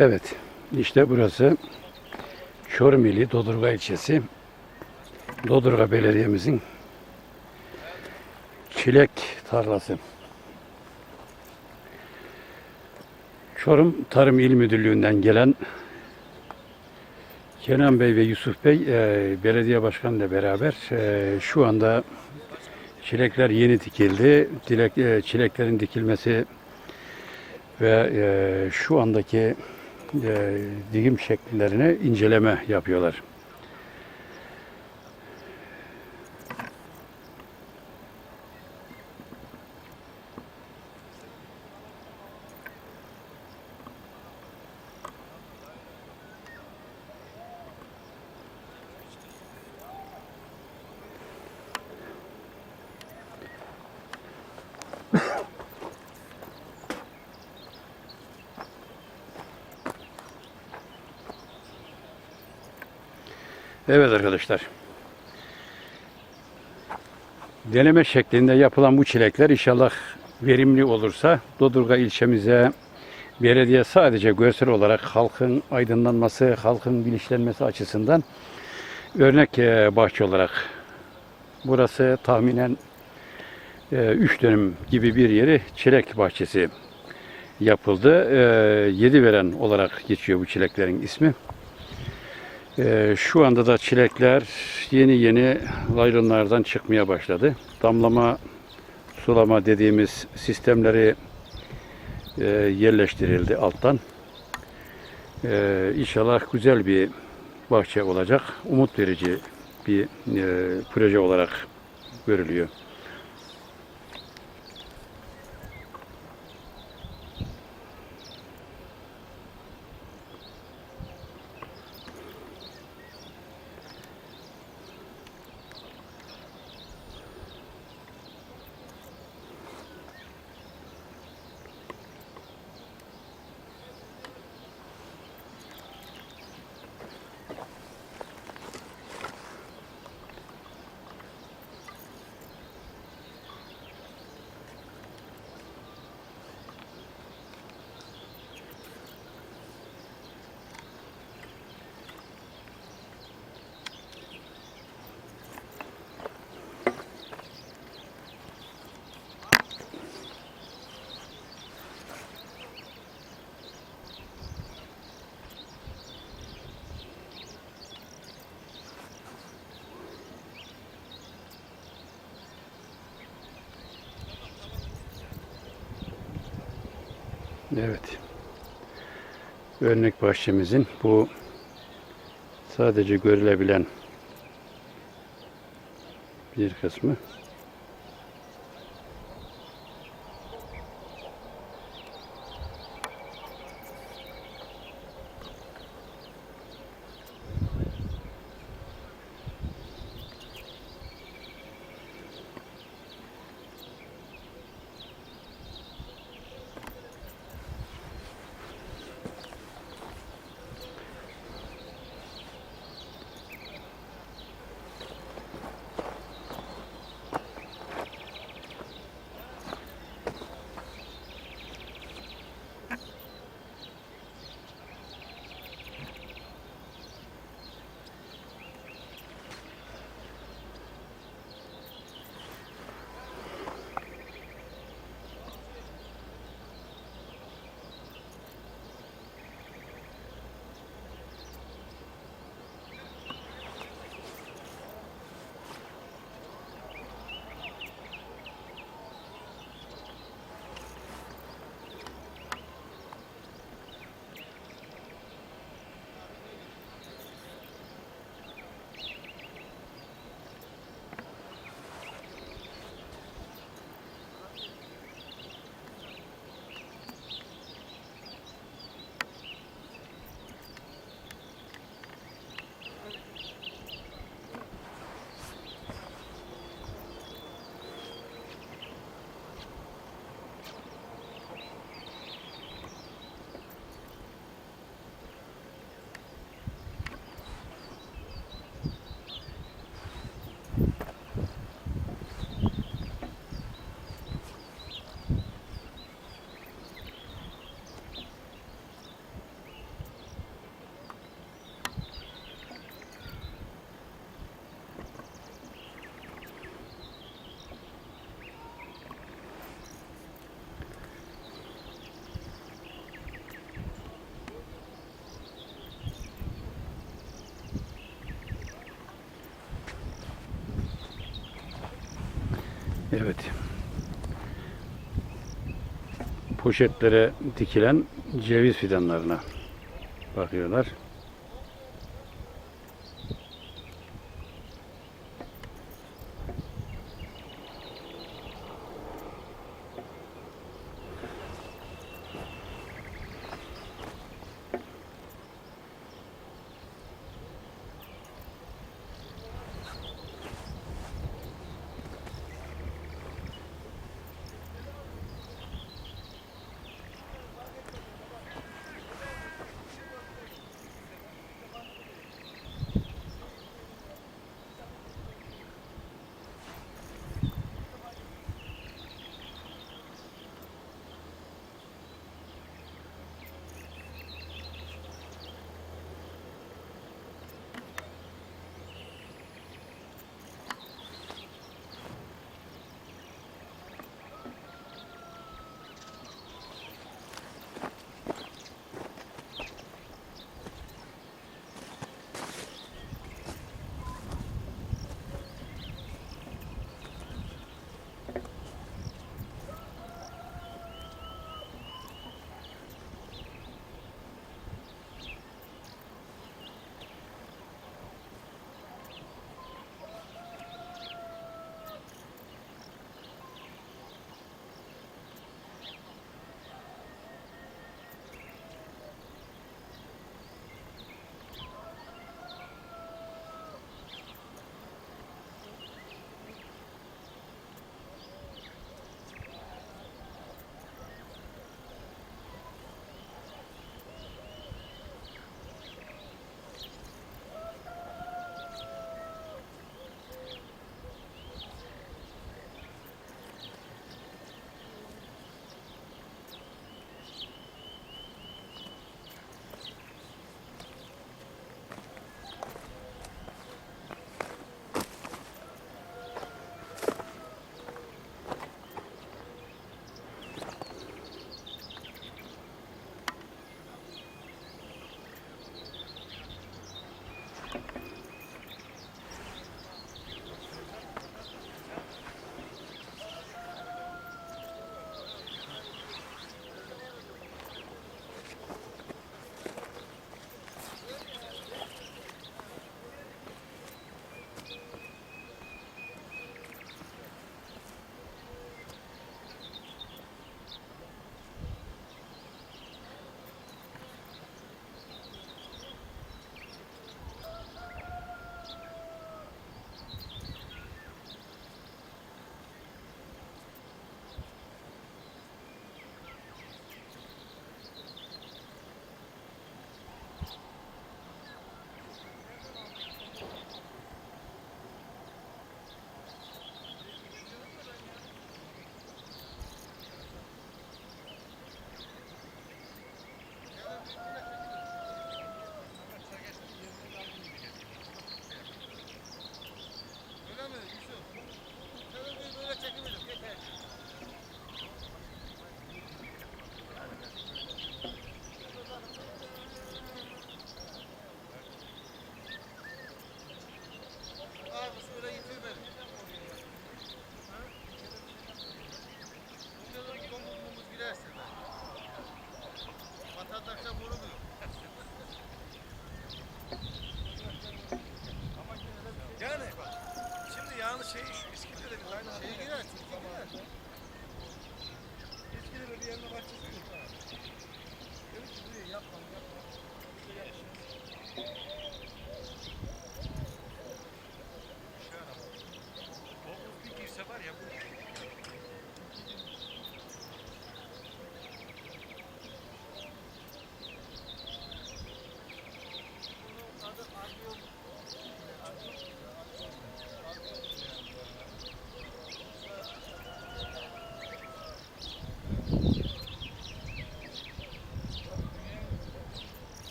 Evet, işte burası Çorum ili Dodurga ilçesi. Dodurga Belediye'mizin çilek tarlası. Çorum Tarım İl Müdürlüğü'nden gelen Kenan Bey ve Yusuf Bey e, belediye başkanı ile beraber e, şu anda çilekler yeni dikildi. Dilek, e, çileklerin dikilmesi ve e, şu andaki e, dikim şekillerine inceleme yapıyorlar. Evet arkadaşlar. Deneme şeklinde yapılan bu çilekler inşallah verimli olursa Dodurga ilçemize belediye sadece görsel olarak halkın aydınlanması, halkın bilinçlenmesi açısından örnek e, bahçe olarak burası tahminen 3 dönüm gibi bir yeri çilek bahçesi yapıldı. 7 veren olarak geçiyor bu çileklerin ismi. Ee, şu anda da çilekler yeni yeni laylonlardan çıkmaya başladı. Damlama, sulama dediğimiz sistemleri e, yerleştirildi alttan. Ee, inşallah güzel bir bahçe olacak. Umut verici bir e, proje olarak görülüyor. Evet. Örnek bahçemizin bu sadece görülebilen bir kısmı. Evet. Poşetlere dikilen ceviz fidanlarına bakıyorlar.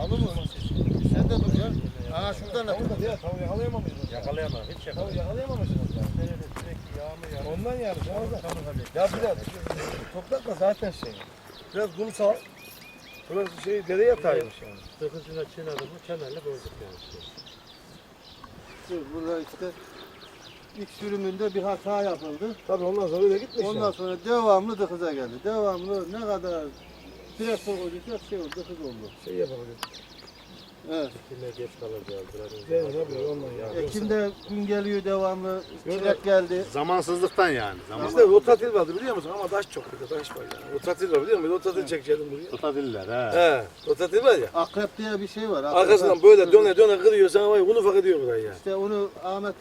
Alır mı? Sen de dur ya. Aa şuradan ne? Tavuğu ya tavuğu yakalayamamışsın. Yakalayamam. Hiç yakalayamam. Tavuğu yakalayamamışsınız ya. Sürekli yağmur yağmur. Ondan yani. Ya biraz toprakla zaten şey. Biraz kumsal. Burası şey dere yatağıymış yani. Dokuzuna çiğnedim mi kemerle bozduk yani. Burada işte ilk sürümünde bir hata yapıldı. Tabii ondan sonra öyle gitmiş Ondan yani. sonra devamlı dıkıza geldi. Devamlı ne kadar biraz koyduysa şey oldu, dıkız oldu. Şey yapabilir. Evet. Kimler geç biraz önce. Değil mi? Ne bileyim ondan ya. Ekim'de gün geliyor devamlı, çilek geldi. Zamansızlıktan yani. Zaman. Bizde rotatil vardı biliyor musun? Ama taş çok bir de taş var yani. Rotatil var biliyor musun? Rotatil çekeceğim buraya. Tutadiller ha. He, rotatil var ya. Akrep diye bir şey var. akrep. Arkasından böyle döne döne kırıyor sana var ya un ufak ediyor burayı ya. İşte onu Ahmet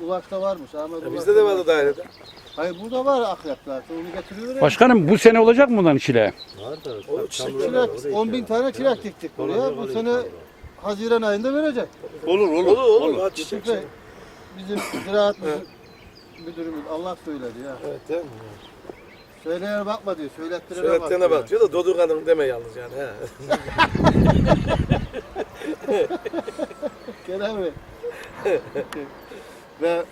Uvak'ta varmış. Ahmet ya Uvak'ta bizde de vardı dairede. Hayır burada var akrep zaten. Onu getiriyorlar. Başkanım bu sene olacak mı bundan çile? Var da. O Çilek, orada 10 bin tane çilek diktik buraya. Bu sene Haziran ayında verecek. Olur olur. Olur olur. Ha, çiçek. Yusuf Bey, bizim ziraat müdür- müdürümüz Allah söyledi ya. Evet değil mi? Söyleyene bakma diyor, söylettirene bak. Söylettiğine diyor. bak diyor da Dodur Hanım deme yalnız yani. He. Gene mi? Ve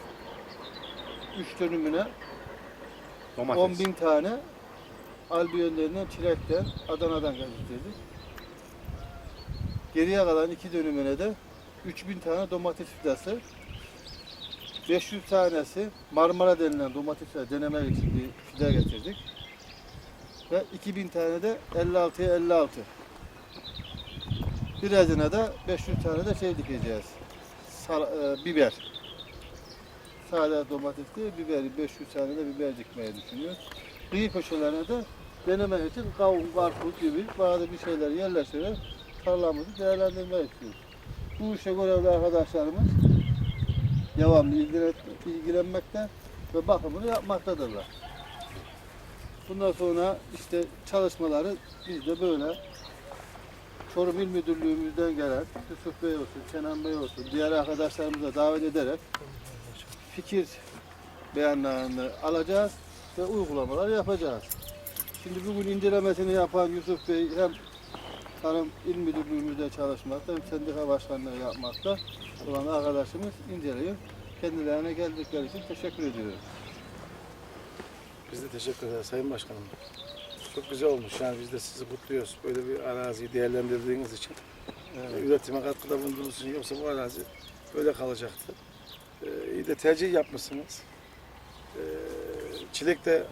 üç dönümüne Domates. 10 bin tane albiyonlarından, çilekten, Adana'dan getirdik. Geriye kalan iki dönümüne de 3000 tane domates fidası, 500 tanesi Marmara denilen domatesler denemek için bir fide getirdik. Ve 2000 tane de 56'ya 56. Birazına da 500 tane de şey dikeceğiz. Sal- e, biber. Sade domates değil, biber, 500 tane de biber dikmeyi düşünüyoruz. Kıyı köşelerine de denemek için kavun, karpuz gibi bazı bir şeyler yerleştirerek tarlamızı değerlendirmek istiyoruz. Bu işe görevli arkadaşlarımız devamlı ilgilen, ilgilenmekte ve bakımını yapmaktadırlar. Bundan sonra işte çalışmaları biz de böyle Çorum İl Müdürlüğümüzden gelen Yusuf Bey olsun, Kenan Bey olsun, diğer arkadaşlarımıza davet ederek fikir beyanlarını alacağız ve uygulamalar yapacağız. Şimdi bugün incelemesini yapan Yusuf Bey hem Tarım İl Müdürlüğümüzde çalışmakta hem sendika başkanlığı yapmakta olan arkadaşımız inceliyor. Kendilerine geldikleri için teşekkür ediyoruz. Biz de teşekkür ederiz Sayın Başkanım. Çok güzel olmuş yani biz de sizi kutluyoruz. Böyle bir araziyi değerlendirdiğiniz için. Ee, Üretime katkıda bulunduğunuz için yoksa bu arazi böyle kalacaktı. Ee, iyi de tercih yapmışsınız. Ee, çilek de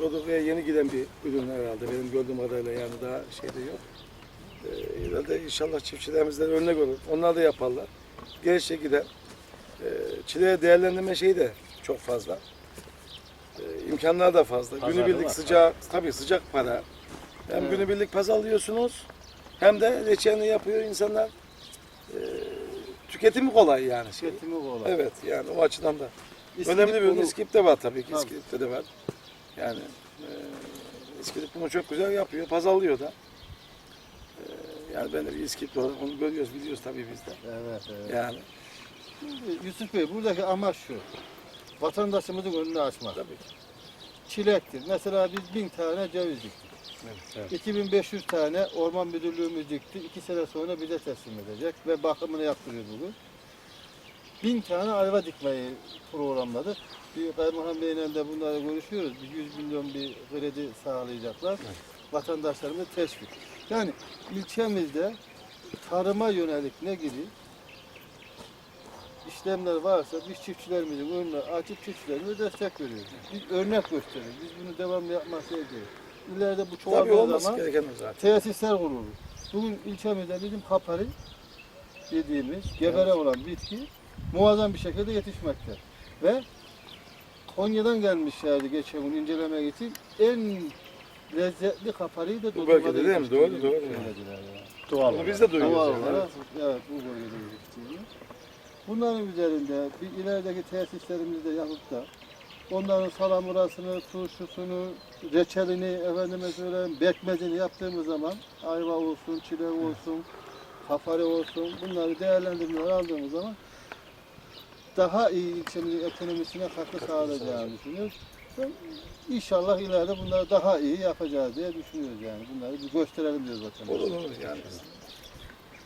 Rodoka'ya yeni giden bir ürün herhalde benim gördüğüm kadarıyla yani daha şeyde yok. Ee, ileride inşallah çiftçilerimizden örnek olur. Onlar da yaparlar. Gelişe gider. Ee, çileğe değerlendirme şeyi de çok fazla. Ee, imkanlar da fazla. Pazarı Günübirlik sıcak, tabii sıcak para. Hem Evet. günübirlik pazarlıyorsunuz hem de reçelini yapıyor insanlar. Ee, tüketimi kolay yani. Tüketimi kolay. Evet yani o açıdan da. İskilip Önemli bir bunu- İskilip de var tabii ki. Tabii. İskilip'te de var. Yani e, İskilip bunu çok güzel yapıyor. Pazarlıyor da. Yani ben de bir İskilip olarak onu görüyoruz, biliyoruz tabii biz de. Evet, evet. Yani Şimdi Yusuf Bey buradaki amaç şu. Vatandaşımızın önünü açmak. tabii ki. Çilektir. Mesela biz bin tane ceviz diktik. evet. 2500 tane orman müdürlüğümüz dikti. İki sene sonra bize teslim edecek ve bakımını yaptırıyor bugün. Bin tane ayva dikmeyi programladık. Bir Kaymakam Bey'le de bunları görüşüyoruz. Bir 100 milyon bir kredi sağlayacaklar. Vatandaşlarımıza teşvik. Yani ilçemizde tarıma yönelik ne gibi işlemler varsa biz çiftçilerimizin önüne açıp çiftçilerimize destek veriyoruz. Biz örnek gösteriyoruz. Biz bunu devamlı yapmak gerekiyor. İleride bu çoğaldığı zaman tesisler kurulur. Bugün ilçemizde bizim kapari dediğimiz gebere olan bitki muazzam bir şekilde yetişmekte. Ve Konya'dan gelmişlerdi geçen gün incelemek için en lezzetli kapariyi de Bu bölgede değil mi? Doğru, doğru. Doğal. Bunu biz de duyuyoruz. Doğal yani. olarak evet bu bölgede. Bunların üzerinde bir ilerideki tesislerimizde yapıp da onların salamurasını, turşusunu, reçelini, efendime söyleyeyim, bekmezini yaptığımız zaman ayva olsun, çilek olsun, kafare olsun bunları değerlendirmeler aldığımız zaman daha iyi ilçemizin ekonomisine katkı sağlayacağını düşünüyoruz. Ve İnşallah ileride bunları daha iyi yapacağız diye düşünüyoruz yani. Bunları bir gösterelim diyoruz vatandaşa. Olur olur yani.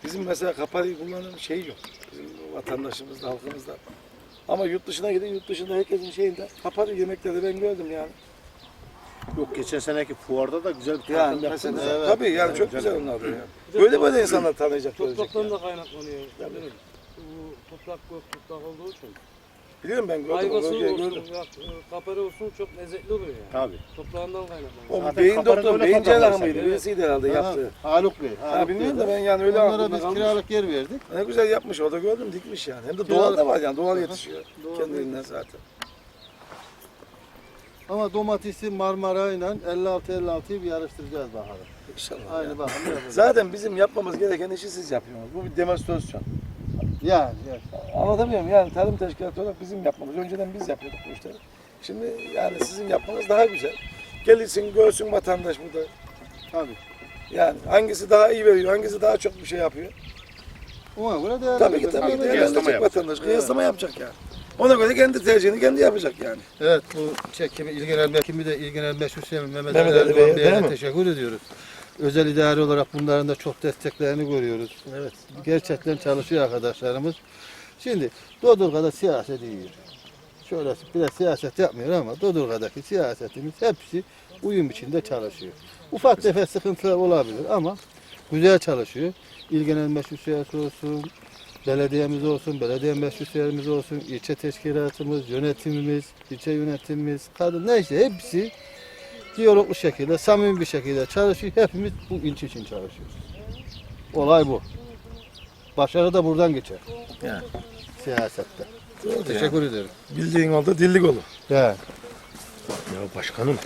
Bizim mesela kaparayı kullanan şey yok. Bizim vatandaşımızda, halkımızda. Ama yurt dışına gidin, yurt dışında herkesin şeyinde kapari yemekleri ben gördüm yani. Yok geçen seneki fuarda da güzel bir Yani tanıtım mesela, yaptınız. Evet. tabii yani çok güzel onlar da yani. Böyle böyle insanlar tanıyacak, görecek Topraktan yani. da kaynaklanıyor. Bilirim. Bu toprak gök toprak olduğu için. Biliyorum ben gördüm, o Ayvası olsun, gördüm. ya, kapari olsun çok lezzetli oluyor yani. Tabii. Toprağından kaynaklanıyor. O Zaten beyin doktoru, beyin cerrahı fotoğraflar mıydı? Birisiydi herhalde Aha, yaptı. Haluk Bey. Ha bilmiyorum da ben yani öyle Onlara aklımda biz kalmış. kiralık yer verdik. Ne güzel yapmış, orada gördüm dikmiş yani. Hem de doğal da var yani, doğal yetişiyor. Doğal Kendiliğinden zaten. Ama domatesi Marmara ile 56-56'yı bir yarıştıracağız bakalım. İnşallah. Aynı yani. bakalım. Zaten bizim yapmamız gereken işi siz yapıyorsunuz. Bu bir demonstrasyon. Yani, yani. Anlatabiliyor muyum? Yani tarım teşkilatı olarak bizim yapmamız. Önceden biz yapıyorduk bu işleri. Şimdi yani sizin yapmanız daha güzel. Gelirsin görsün vatandaş burada. Tabii. Yani hangisi daha iyi veriyor, hangisi daha çok bir şey yapıyor. Ona göre değerli. Tabii ki tabii Tabii, ki kıyaslama yapacak. vatandaş. Kıyaslama yapacak yani. Ona göre kendi tercihini kendi yapacak yani. Evet bu çekimi İlgenel Bekim'i de İlgenel Meşhur Hüseyin Mehmet, Mehmet Ali Bey'e, teşekkür ediyoruz. Özel idare olarak bunların da çok desteklerini görüyoruz. Evet. Gerçekten çalışıyor arkadaşlarımız. Şimdi Dodurga'da siyaset iyi. Şöyle biraz siyaset yapmıyor ama Dodurga'daki siyasetimiz hepsi uyum içinde çalışıyor. Ufak tefek sıkıntılar olabilir ama güzel çalışıyor. Meşhur siyasi olsun, belediyemiz olsun, belediye meşruiyetimiz olsun, ilçe teşkilatımız, yönetimimiz, ilçe yönetimimiz, kadın neyse hepsi diyaloglu şekilde, samimi bir şekilde çalışıyor. Hepimiz bu ilçe için çalışıyoruz. Olay bu. Başarı da buradan geçer. Yani. Siyasette. Teşekkür ederim. Bildiğin oldu, dillik olur. Yani. Ya başkanım.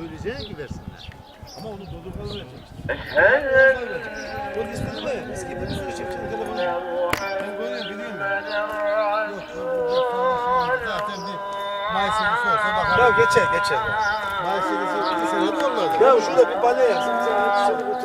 Söyleyeceğin gibi versinler. Ama onu dolu vereceksin. O listede de eski bir sürü çiftçinin telefonu. Ben böyle biliyorum. Zaten bir Mayıs ilgisi olsa bakalım. Ya geçer, geçer. Ya şurada bir bale yazsın, sen hepsini o